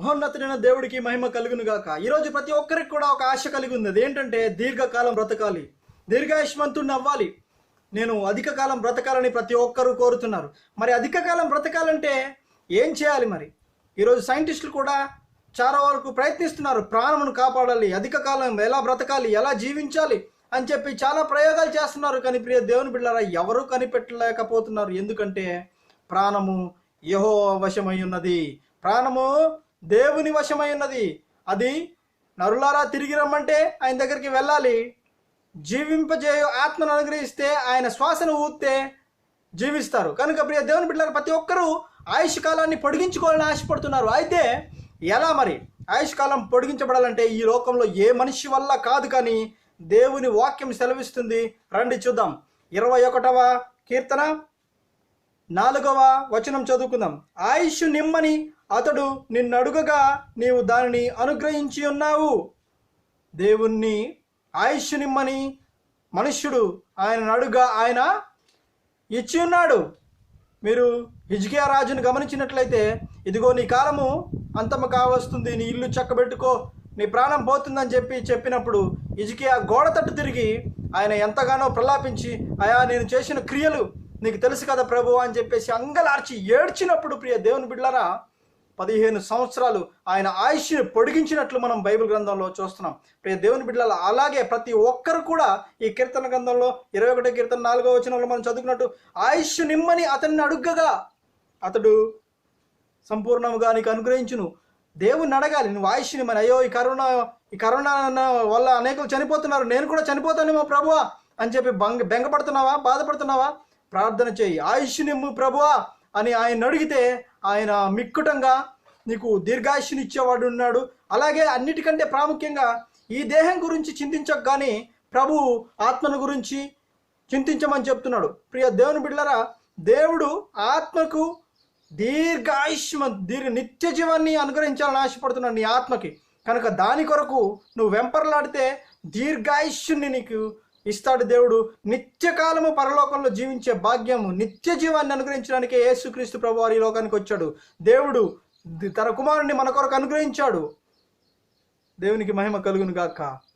మహోన్నతుడైన దేవుడికి మహిమ కలుగును గాక ఈరోజు ప్రతి ఒక్కరికి కూడా ఒక ఆశ కలిగి ఉంది అదేంటంటే ఏంటంటే దీర్ఘకాలం బ్రతకాలి. దీర్ఘాయుష్మంతుడిని అవ్వాలి నేను అధిక కాలం బ్రతకాలని ప్రతి ఒక్కరూ కోరుతున్నారు. మరి అధిక కాలం బ్రతకాలంటే ఏం చేయాలి మరి? ఈరోజు సైంటిస్టులు కూడా చాలా వరకు ప్రయత్నిస్తున్నారు. ప్రాణమును కాపాడాలి. అధిక కాలం ఎలా బ్రతకాలి? ఎలా జీవించాలి? అని చెప్పి చాలా ప్రయోగాలు చేస్తున్నారు. కానీ ప్రియ దేవుని బిడ్డారా ఎవరూ కనిపెట్టలేకపోతున్నారు. ఎందుకంటే ప్రాణము యహో వశమై ఉన్నది. ప్రాణము దేవుని వశమై ఉన్నది. అది నరులారా తిరిగి రమ్మంటే ఆయన దగ్గరికి వెళ్ళాలి. జీవింపజేయు ఆత్మను అనుగ్రహిస్తే ఆయన శ్వాసను ఊస్తే జీవిస్తారు. కనుక ప్రియ దేవుని బిడ్డలారా ప్రతి ఒక్కరూ ఆయుష్ కాలాన్ని పొడిగించుకోవాలని ఆశపడుతున్నారు. అయితే ఎలా మరి? ఆయుష్ కాలం పొడిగించబడాలంటే ఈ లోకంలో ఏ మనిషి వల్ల కాదు కానీ దేవుని వాక్యం సెలవిస్తుంది. రండి చూద్దాం. ఇరవై ఒకటవ కీర్తన నాలుగవ వచనం చదువుకుందాం. ఆయుష్ నిమ్మని అతడు నిన్నడుగగా నీవు దానిని అనుగ్రహించి ఉన్నావు. దేవుణ్ణి ఆయుష్నిమ్మని మనుష్యుడు ఆయన అడుగా ఆయన ఇచ్చి ఉన్నాడు. మీరు హిజ్కియా రాజును గమనించినట్లయితే ఇదిగో నీ కాలము అంతము కావస్తుంది నీ ఇల్లు చక్కబెట్టుకో నీ ప్రాణం పోతుందని చెప్పి చెప్పినప్పుడు హిజ్కియా గోడ తట్టు తిరిగి ఆయన ఎంతగానో ప్రలాపించి అయా నేను చేసిన క్రియలు నీకు తెలుసు కదా ప్రభు అని చెప్పేసి అంగలార్చి ఏడ్చినప్పుడు ప్రియ దేవుని బిడ్డలారా పదిహేను సంవత్సరాలు ఆయన ఆయుష్ని పొడిగించినట్లు మనం బైబిల్ గ్రంథంలో చూస్తున్నాం. ప్రియ దేవుని బిడ్డల అలాగే ప్రతి ఒక్కరు కూడా ఈ కీర్తన గ్రంథంలో ఇరవై ఒకటి కీర్తన నాలుగో వచనంలో మనం చదువుకున్నట్టు ఆయుష్ నిమ్మని అతన్ని అడుగగా అతడు సంపూర్ణముగా నీకు అనుగ్రహించును. దేవుణ్ణి అడగాలి నువ్వు ఆయుష్ని మరి అయ్యో ఈ కరోనా ఈ కరోనా వల్ల అనేకులు చనిపోతున్నారు నేను కూడా చనిపోతానేమో ప్రభువా అని చెప్పి బంగ బెంగపడుతున్నావా బాధపడుతున్నావా? ప్రార్థన చేయి ఆయుష్ నిమ్ము ప్రభువా అని ఆయన అడిగితే ఆయన మిక్కుటంగా నీకు దీర్ఘాయుషునిచ్చేవాడు ఉన్నాడు. అలాగే అన్నిటికంటే ప్రాముఖ్యంగా ఈ దేహం గురించి చింతించక కానీ ప్రభు ఆత్మను గురించి చింతించమని చెప్తున్నాడు. ప్రియ దేవుని బిడ్డలరా దేవుడు ఆత్మకు దీర్ఘాయుష్మ దీర్ఘ నిత్య జీవాన్ని అనుగ్రహించాలని ఆశపడుతున్నాడు నీ ఆత్మకి. కనుక దాని కొరకు నువ్వు వెంపర్లాడితే దీర్ఘాయుష్యుని నీకు ఇస్తాడు దేవుడు. నిత్యకాలము పరలోకంలో జీవించే భాగ్యము నిత్య జీవాన్ని అనుగ్రహించడానికి యేసుక్రీస్తు ప్రభు వారి లోకానికి వచ్చాడు. దేవుడు తన కుమారుని మన కొరకు అనుగ్రహించాడు. దేవునికి మహిమ కలుగును గాక